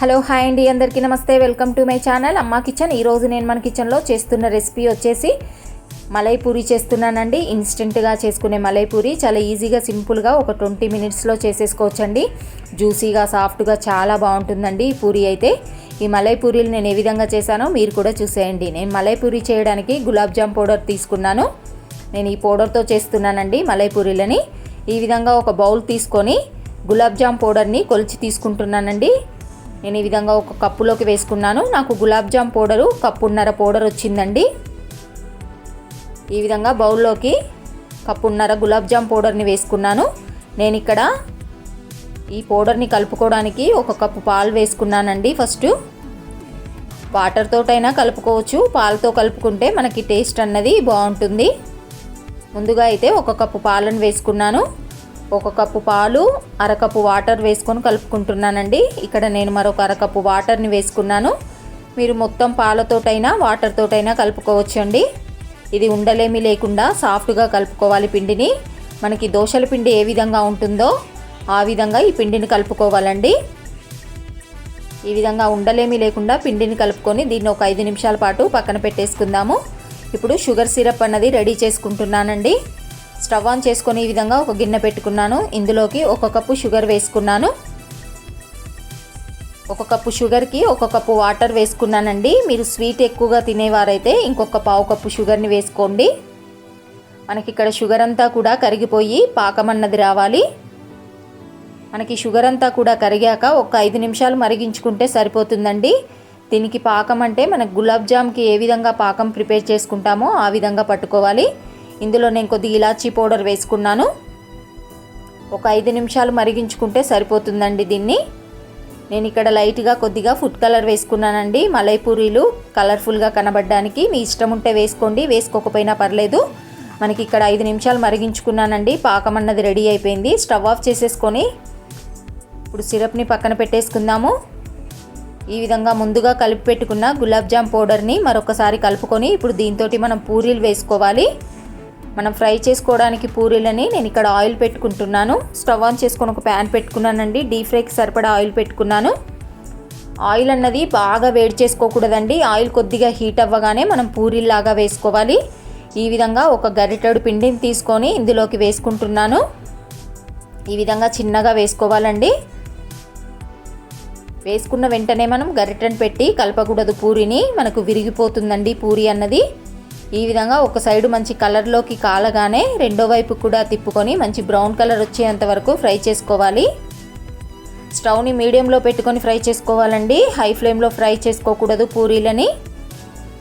Hello hi అండి. అందరికీ నమస్తే. Welcome to my channel. అమ్మ కిచెన్. ఈరోజు నేను మన కిచెన్లో చేస్తున్న రెసిపీ వచ్చేసి మలై పూరి చేస్తున్నానండి. ఇన్స్టెంట్గా చేసుకునే మలై పూరి. చాలా ఈజీగా సింపుల్గా ఒక ట్వంటీ మినిట్స్లో చేసేసుకోవచ్చండి. జ్యూసీగా సాఫ్ట్గా చాలా బాగుంటుందండి ఈ పూరి అయితే. ఈ మలై పూరీలు నేను ఏ విధంగా చేశానో మీరు కూడా చూసేయండి. నేను మలై పూరి చేయడానికి గులాబ్ జామ్ పౌడర్ తీసుకున్నాను. నేను ఈ పౌడర్తో చేస్తున్నానండి మలై పూరీలని. ఈ విధంగా ఒక బౌల్ తీసుకొని గులాబ్ జామ్ పౌడర్ని కొలిచి తీసుకుంటున్నానండి. నేను ఈ విధంగా ఒక కప్పులోకి వేసుకున్నాను. నాకు గులాబ్ జామ్ పౌడరు కప్పున్నర పౌడర్ వచ్చిందండి. ఈ విధంగా బౌల్లోకి కప్పున్నర గులాబ్ జామ్ పౌడర్ని వేసుకున్నాను. నేను ఇక్కడ ఈ పౌడర్ని కలుపుకోవడానికి ఒక కప్పు పాలు వేసుకున్నానండి ఫస్ట్. వాటర్తోటైనా కలుపుకోవచ్చు. పాలతో కలుపుకుంటే మనకి టేస్ట్ అన్నది బాగుంటుంది. ముందుగా అయితే ఒక కప్పు పాలను వేసుకున్నాను. ఒక కప్పు పాలు అరకప్పు వాటర్ వేసుకొని కలుపుకుంటున్నానండి. ఇక్కడ నేను మరొక అరకప్పు వాటర్ని వేసుకున్నాను. మీరు మొత్తం పాలతోటైనా వాటర్తోటైనా కలుపుకోవచ్చండి. ఇది ఉండలేమి లేకుండా సాఫ్ట్గా కలుపుకోవాలి పిండిని. మనకి దోశల పిండి ఏ విధంగా ఉంటుందో ఆ విధంగా ఈ పిండిని కలుపుకోవాలండి. ఈ విధంగా ఉండలేమి లేకుండా పిండిని కలుపుకొని దీన్ని ఒక ఐదు నిమిషాల పాటు పక్కన పెట్టేసుకుందాము. ఇప్పుడు షుగర్ సిరప్ అన్నది రెడీ చేసుకుంటున్నానండి. స్టవ్ ఆన్ చేసుకొని ఈ విధంగా ఒక గిన్నె పెట్టుకున్నాను. ఇందులోకి ఒక కప్పు షుగర్ వేసుకున్నాను. ఒక కప్పు షుగర్కి ఒక కప్పు వాటర్ వేసుకున్నానండి. మీరు స్వీట్ ఎక్కువగా తినేవారైతే ఇంకొక పావు కప్పు షుగర్ని వేసుకోండి. మనకి ఇక్కడ షుగర్ అంతా కూడా కరిగిపోయి పాకం అన్నది రావాలి. మనకి షుగర్ అంతా కూడా కరిగాక ఒక ఐదు నిమిషాలు మరిగించుకుంటే సరిపోతుందండి. దీనికి పాకం అంటే మనకు గులాబ్ జామ్కి ఏ విధంగా పాకం ప్రిపేర్ చేసుకుంటామో ఆ విధంగా పట్టుకోవాలి. ఇందులో నేను కొద్దిగా ఇలాచీ పౌడర్ వేసుకున్నాను. ఒక ఐదు నిమిషాలు మరిగించుకుంటే సరిపోతుందండి దీన్ని. నేను ఇక్కడ లైట్గా కొద్దిగా ఫుడ్ కలర్ వేసుకున్నానండి. మలై పూరీలు కలర్ఫుల్గా కనబడడానికి. మీ ఇష్టం ఉంటే వేసుకోండి. వేసుకోకపోయినా పర్లేదు. మనకి ఇక్కడ ఐదు నిమిషాలు మరిగించుకున్నానండి. పాకం అన్నది రెడీ అయిపోయింది. స్టవ్ ఆఫ్ చేసేసుకొని ఇప్పుడు సిరప్ని పక్కన పెట్టేసుకుందాము. ఈ విధంగా ముందుగా కలిపి పెట్టుకున్న గులాబ్ జామ్ పౌడర్ని మరొకసారి కలుపుకొని ఇప్పుడు దీంతో మనం పూరీలు వేసుకోవాలి. మనం ఫ్రై చేసుకోవడానికి పూరీలని నేను ఇక్కడ ఆయిల్ పెట్టుకుంటున్నాను. స్టవ్ ఆన్ చేసుకొని ఒక ప్యాన్ పెట్టుకున్నానండి. డీప్ ఫ్రైకి సరిపడా ఆయిల్ పెట్టుకున్నాను. ఆయిల్ అన్నది బాగా వేడి చేసుకోకూడదండి. ఆయిల్ కొద్దిగా హీట్ అవ్వగానే మనం పూరీలాగా వేసుకోవాలి. ఈ విధంగా ఒక గరిటెడు పిండిని తీసుకొని ఇందులోకి వేసుకుంటున్నాను. ఈ విధంగా చిన్నగా వేసుకోవాలండి. వేసుకున్న వెంటనే మనం గరిటెను పెట్టి కలపకూడదు పూరిని. మనకు విరిగిపోతుందండి పూరి అన్నది. ఈ విధంగా ఒక సైడు మంచి కలర్లోకి కాలగానే రెండో వైపు కూడా తిప్పుకొని మంచి బ్రౌన్ కలర్ వచ్చేంత వరకు ఫ్రై చేసుకోవాలి. స్టవ్ని మీడియంలో పెట్టుకొని ఫ్రై చేసుకోవాలండి. హై ఫ్లేమ్లో ఫ్రై చేసుకోకూడదు పూరీలని.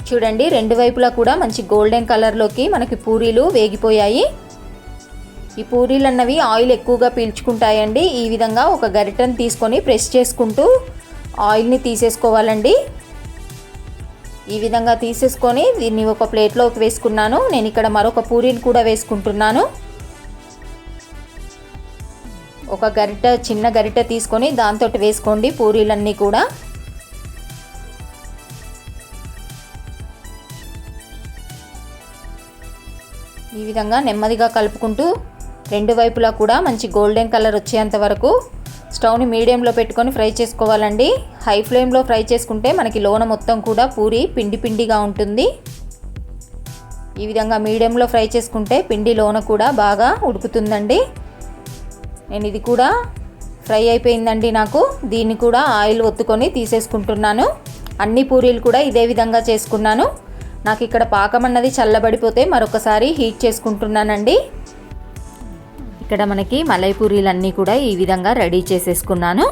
చూడండి రెండు వైపులా కూడా మంచి గోల్డెన్ కలర్లోకి మనకి పూరీలు వేగిపోయాయి. ఈ పూరీలు అన్నవి ఆయిల్ ఎక్కువగా పీల్చుకుంటాయండి. ఈ విధంగా ఒక గరిటెను తీసుకొని ప్రెస్ చేసుకుంటూ ఆయిల్ని తీసేసుకోవాలండి. ఈ విధంగా తీసేసుకొని దీన్ని ఒక ప్లేట్లోకి వేసుకున్నాను. నేను ఇక్కడ మరొక పూరీని కూడా వేసుకుంటున్నాను. ఒక గరిట చిన్న గరిట తీసుకొని దాంతో వేసుకోండి పూరీలన్నీ కూడా. ఈ విధంగా నెమ్మదిగా కలుపుకుంటూ రెండు వైపులా కూడా మంచి గోల్డెన్ కలర్ వచ్చేంత వరకు స్టవ్ని మీడియంలో పెట్టుకొని ఫ్రై చేసుకోవాలండి. హై ఫ్లేమ్లో ఫ్రై చేసుకుంటే మనకి లోన మొత్తం కూడా పూరి పిండి పిండిగా ఉంటుంది. ఈ విధంగా మీడియంలో ఫ్రై చేసుకుంటే పిండి లోన కూడా బాగా ఉడుకుతుందండి. నేను ఇది కూడా ఫ్రై అయిపోయిందండి నాకు. దీన్ని కూడా ఆయిల్ ఒత్తుకొని తీసేసుకుంటున్నాను. అన్ని పూరీలు కూడా ఇదే విధంగా చేసుకున్నాను. నాకు ఇక్కడ పాకం అన్నది చల్లబడిపోతే మరొకసారి హీట్ చేసుకుంటున్నానండి. ఇక్కడ మనకి మలై పూరీలన్నీ కూడా ఈ విధంగా రెడీ చేసేసుకున్నాను.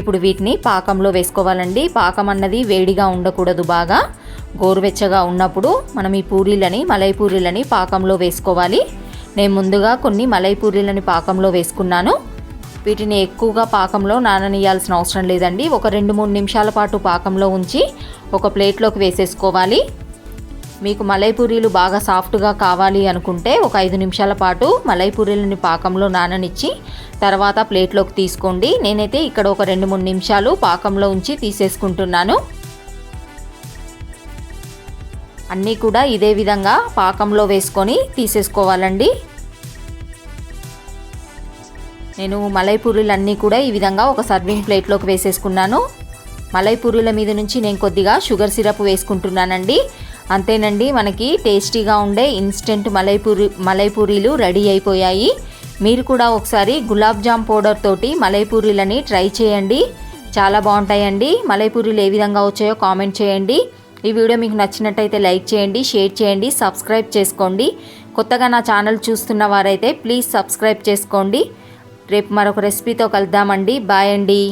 ఇప్పుడు వీటిని పాకంలో వేసుకోవాలండి. పాకం అన్నది వేడిగా ఉండకూడదు బాగా. గోరువెచ్చగా ఉన్నప్పుడు మనం ఈ పూరీలని మలై పూరీలని పాకంలో వేసుకోవాలి. నేను ముందుగా కొన్ని మలై పూరీలని పాకంలో వేసుకున్నాను. వీటిని ఎక్కువగా పాకంలో నాననీయాల్సిన అవసరం లేదండి. ఒక రెండు మూడు నిమిషాల పాటు పాకంలో ఉంచి ఒక ప్లేట్లోకి వేసేసుకోవాలి. మీకు మలై పూరీలు బాగా సాఫ్ట్గా కావాలి అనుకుంటే ఒక ఐదు నిమిషాల పాటు మలై పూరీలని పాకంలో నాననిచ్చి తర్వాత ప్లేట్లోకి తీసుకోండి. నేనైతే ఇక్కడ ఒక రెండు మూడు నిమిషాలు పాకంలో ఉంచి తీసేసుకుంటున్నాను. అన్నీ కూడా ఇదే విధంగా పాకంలో వేసుకొని తీసేసుకోవాలండి. నేను మలైపూరీలు అన్నీ కూడా ఈ విధంగా ఒక సర్వింగ్ ప్లేట్లోకి వేసేసుకున్నాను. మలై పూరీల మీద నుంచి నేను కొద్దిగా షుగర్ సిరప్ వేసుకుంటున్నానండి. అంతేనండి మనకి టేస్టీగా ఉండే ఇన్స్టెంట్ మలైపూరి మలైపూరీలు రెడీ అయిపోయాయి. మీరు కూడా ఒకసారి గులాబ్ జామ్ పౌడర్ తోటి మలైపూరీలని ట్రై చేయండి. చాలా బాగుంటాయండి. మలైపూరీలు ఏ విధంగా వచ్చాయో కామెంట్ చేయండి. ఈ వీడియో మీకు నచ్చినట్టయితే లైక్ చేయండి షేర్ చేయండి సబ్స్క్రైబ్ చేసుకోండి. కొత్తగా నా ఛానల్ చూస్తున్న వారైతే ప్లీజ్ సబ్స్క్రైబ్ చేసుకోండి. రేపు మరొక రెసిపీతో కలుద్దామండి. బాయ్ అండి.